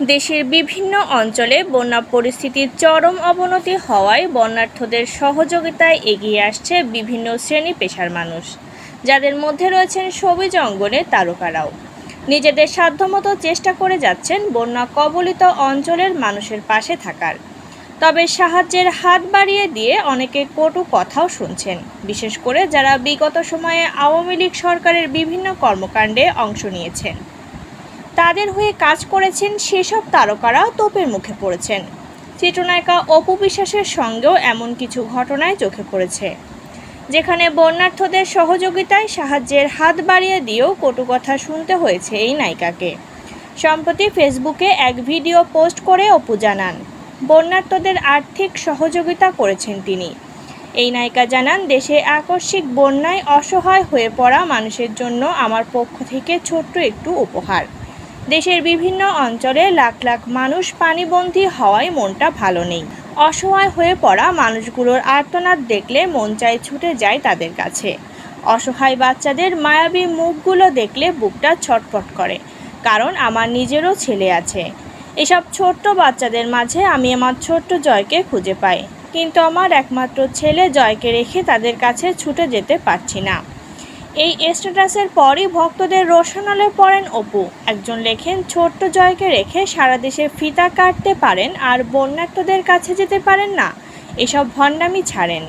দেশের বিভিন্ন অঞ্চলে বন্যা পরিস্থিতির চরম অবনতি হওয়ায় বন্যার্থদের সহযোগিতায় এগিয়ে আসছে বিভিন্ন শ্রেণি পেশার মানুষ। যাদের মধ্যে রয়েছেন সবুজ অঙ্গনের তারকারাও। নিজেদের সাধ্যমতো চেষ্টা করে যাচ্ছেন বন্যা কবলিত অঞ্চলের মানুষের পাশে থাকার। তবে সাহায্যের হাত বাড়িয়ে দিয়ে অনেকে কটু কথাও শুনছেন। বিশেষ করে যারা বিগত সময়ে আওয়ামী লীগ সরকারের বিভিন্ন কর্মকাণ্ডে অংশ নিয়েছেন। তাদের হয়ে কাজ করেছেন সেসব তারকারাও তোপের মুখে পড়েছেন। চিত্রনায়িকা অপু বিশ্বাসের সঙ্গেও এমন কিছু ঘটনায় চোখে পড়েছে। যেখানে বন্যার্থদের সহযোগিতায় সাহায্যের হাত বাড়িয়ে দিয়েও কটু কথা শুনতে হয়েছে এই নায়িকাকে। সম্প্রতি ফেসবুকে এক ভিডিও পোস্ট করে অপু জানান, বন্যার্থদের আর্থিক সহযোগিতা করেছেন তিনি। এই নায়িকা জানান, দেশে আকস্মিক বন্যায় অসহায় হয়ে পড়া মানুষের জন্য আমার পক্ষ থেকে ছোট্ট একটু উপহার। দেশের বিভিন্ন অঞ্চলে লাখ লাখ মানুষ পানিবন্দী হওয়ায় মনটা ভালো নেই। অসহায় হয়ে পড়া মানুষগুলোর আর্তনাদ দেখলে মন চাই ছুটে যায় তাদের কাছে। অসহায় বাচ্চাদের মায়াবী মুখগুলো দেখলে বুকটা ছটফট করে, কারণ আমার নিজেরও ছেলে আছে। এসব ছোট্ট বাচ্চাদের মাঝে আমি আমার ছোট্ট জয়কে খুঁজে পাই, কিন্তু আমার একমাত্র ছেলে জয়কে রেখে তাদের কাছে ছুটে যেতে পারছি না। এই স্ট্যাটাসের পরই ভক্তদের রোশনালে পড়েন অপু। একজন লেখেন, ছোট্ট জয়কে রেখে সারা দেশে ফিতা কাটতে পারেন আর বন্যার্থদের কাছে যেতে পারেন না। এসব ভণ্ডামি ছাড়েন।